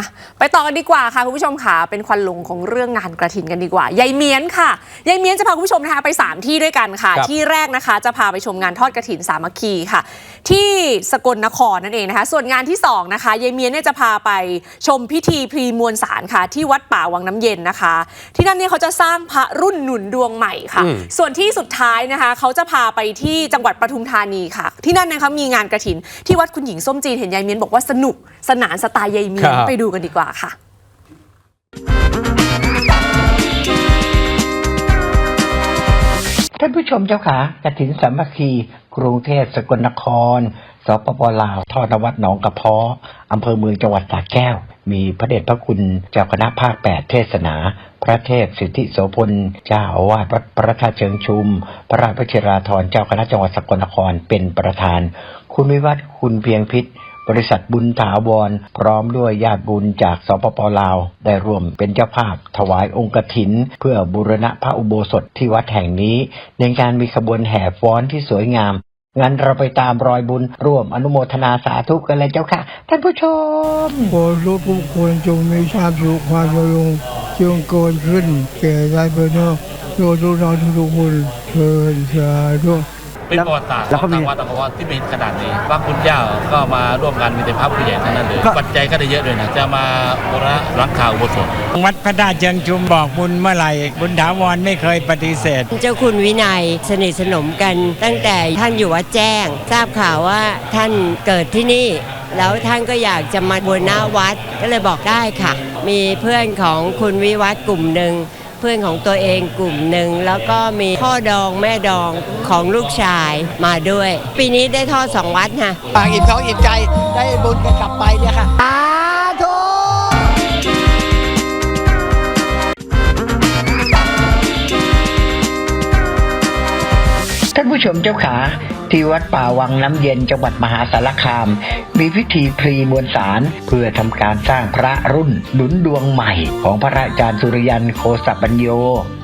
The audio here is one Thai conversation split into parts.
ะไปต่อกันดีกว่าค่ะคุณผู้ชมค่ะเป็นควันหลงของเรื่องงานกระถินกันดีกว่ายายเมียนค่ะยายเมียนจะพาคุณผู้ชมนะคะไป 3 ที่ด้วยกันค่ะครับที่แรกนะคะจะพาไปชมงานทอดกระถินสามัคคีค่ะ ที่สกลนครนั่นเองนะคะ ส่วนงานที่สองนะคะยายเมียนเนี่ยจะพาไปชมพิธีพรีมวลสารค่ะ ที่วัดป่าวังน้ำเย็นนะคะ ที่นั่นเนี่ยเขาจะสร้างพระรุ่นหนุนดวงใหม่ค่ะอืมส่วนที่สุดท้ายนะคะ เขาจะพาไปที่จังหวัดปทุมธานีค่ะ ที่นั่นนะคะมีงานกระถินที่วัดคุณหญิงส้มจีนเห็นยายเมียนบอกว่าสนุกสนานสไตล์ยายเมียนครับไปดูกันดีกว่าค่ะท่านผู้ชมเจ้าขากฐินสามัคคี กรุงเทพสกลนคร สปปลาวทอดวัดหนองกระเพาะอำเภอเมืองจังหวัดสระแก้ว มีพระเดชพระคุณเจ้าคณะภาคแปดเทศนา พระเทพสิทธิโสพล เจ้าอาวาสวัดพระธาตุเชิงชุม พระราชวชิราธรเจ้าคณะจังหวัดสกลนครเป็นประธาน คุณวิวัฒน์คุณเพียงพิษ บริษัทบุญถาวร พร้อมด้วยญาติบุญจากสปปลาว ได้ร่วมเป็นเจ้าภาพ ถวายองค์กถิน เพื่อบูรณะพระอุโบสถที่วัดแห่งนี้ ในการมีขบวนแห่ฟ้อนที่สวยงาม งั้นเราไปตามรอยบุญร่วมอนุโมทนาสาธุกันเลยเจ้าค่ะ ท่านผู้ชมขอทุกผู้คนจงมีชาติสุขความเจริญจงเกิดขึ้นแก่ได้เพื่อนโดยทุกเราทุกคนเชิญสาธุ เป็นประวัติศาสตร์แล้วเขามีทางวัดตะกวัดที่เป็นขนาดนี้พระคุณเจ้าก็มาร่วมกันมีแต่พระผู้ใหญ่ทั้งนั้นเลยปัจจัยก็ได้เยอะด้วยนะจะมาบูรณะหลังคาอุโบสถวัดพระธาตุเชิงชุมบอกบุญเมื่อไหร่บุญถาวรไม่เคยปฏิเสธ เจ้าคุณวินัยสนิทสนมกัน ตั้งแต่ท่านอยู่วัดแจ้ง ทราบข่าวว่าท่านเกิดที่นี่แล้วท่านก็อยากจะมาบนหน้าวัดก็เลยบอกได้ค่ะ มีเพื่อนของคุณวิวัฒน์กลุ่มหนึ่ง เพื่อนของตัวเองกลุ่มหนึ่งแล้วก็มีพ่อดองแม่ดองของลูกชายมาด้วย ปีนี้ได้ทอดสองวัดค่ะปากอิ่มท้องอิ่มใจได้บุญกัน ท่านผู้ชมเจ้าขา ที่วัดป่าวังน้ำเย็นจังหวัดมหาสารคาม มีพิธีพรีมวลสารเพื่อทำการสร้างพระรุ่นหนุนดวงใหม่ ของพระอาจารย์สุริยันโคสัปัญโย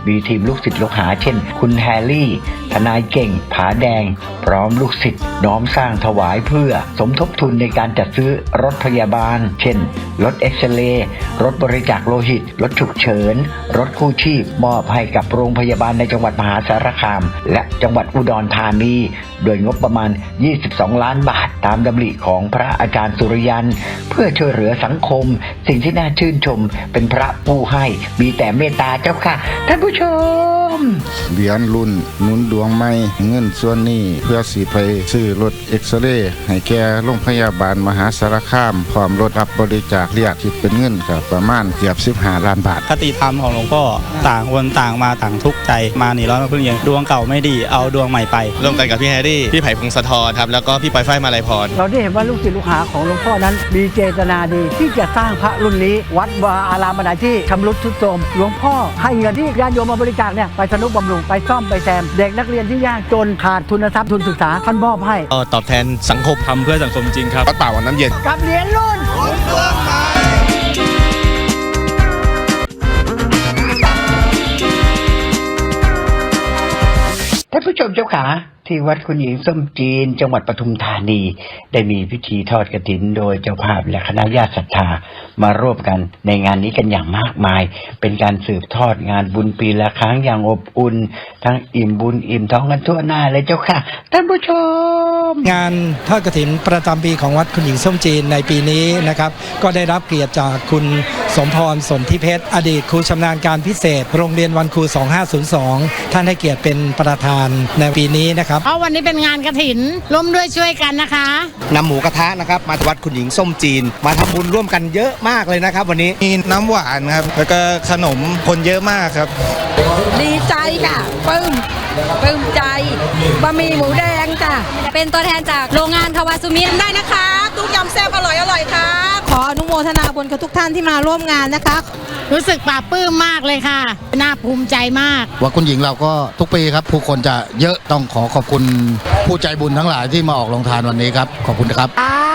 มีทีมลูกศิษย์ลูกหาเช่น คุณแฮร์รี่ ทนายเก่ง ผาแดง พร้อมลูกศิษย์น้อมสร้างถวายเพื่อสมทบทุนในการจัดซื้อรถพยาบาล เช่น รถเอ็กซเรย์รถบริจาคโลหิต รถฉุกเฉิน รถกู้ชีพมอบให้กับโรงพยาบาลในจังหวัดมหาสารคาม และจังหวัดอุดรธานี โดยงบประมาณ 22 ล้านบาทตามดำริของพระอาจารย์สุริยัน เพื่อช่วยเหลือสังคม สิ่งที่น่าชื่นชมเป็นพระผู้ให้มีแต่เมตตาเจ้าค่ะ ท่านผู้ชม เหรียญรุ่นหนุนดวงไม่เงินส่วนนี้เพื่อสีไปซื้อรถเอ็กซเรย์ให้แก่โรงพยาบาลมหาสารคามพร้อมรถรับบริจาคเรียกคิดเป็นเงินกับประมาณเกือบ15ล้านบาทคติธรรมของหลวงพ่อต่างคนต่างมาต่างทุกข์ใจมาหนีร้อนมาพึ่งเย็นดวงเก่าไม่ดีเอาดวงใหม่ไปร่วมกันกับพี่แฮร์รี่พี่ไผ่พงศธรครับแล้วก็พี่ปอยฝ้ายมาลัยพร เราได้เห็นว่าลูกศิษย์ลูกหาของหลวงพ่อนั้น มีเจตนาดีที่จะสร้างพระรุ่นนี้ วัดวาอารามไหนที่ชำรุดทรุดโทรมหลวงพ่อให้เงินที่ญาติโยมมาบริจาคเนี่ยไปสนุบำรุงไปซ่อมไปแซม เด็กนักเรียนที่ยากจนขาดทุนทรัพย์ทุนศึกษาท่านมอบให้ก็ตอบแทนสังคมทำเพื่อสังคมจริงครับวัดป่าวันน้ำเย็นกับเหรียญรุ่นท่านผู้ชมเจ้าขา ที่วัดคุณหญิงส้มจีน จังหวัดปทุมธานี ได้มีพิธีทอดกระถิน โดยเจ้าภาพและคณะญาติศรัทธามาร่วมกันในงานนี้กันอย่างมากมาย เป็นการสืบทอดงานบุญปีละครั้งอย่างอบอุ่น ทั้งอิ่มบุญอิ่มท้องกันทั่วหน้าเลยเจ้าค่ะ ท่านผู้ชม งานทอดกระถินประจำปีของวัดคุณหญิงส้มจีนในปีนี้นะครับ ก็ได้รับเกียรติจากคุณ สมพรสนธิเพชร อดีตครูชำนาญการพิเศษ โรงเรียนวันครู 2502 ท่านให้เกียรติเป็นประธานในปีนี้นะครับ เพราะวันนี้เป็นงานกระถินร่วมด้วยช่วยกันนะคะ นำหมูกระทะนะครับ มาวัดคุณหญิงส้มจีน มาทำบุญร่วมกันเยอะมากเลยนะครับ วันนี้ มีน้ำหวานครับ แล้วก็ขนมคนเยอะมากครับ ดีใจค่ะปลื้มปลื้มใจบะหมี่หมูแดงจ้ะเป็นตัวแทนจากโรงงานคาวาซูมิได้นะคะทุกยำแซ่บอร่อยอร่อยครับข ออนุโมทนาบุญกับทุกท่านที่มาร่วมงานนะคะ รู้สึกปลาบปลื้มมากเลยค่ะ น่าภูมิใจมาก ว่าคุณหญิงเราก็ทุกปีครับ ผู้คนจะเยอะต้องขอขอบคุณผู้ใจบุญทั้งหลายที่มาออกลงทานวันนี้ครับ ขอบคุณครับสา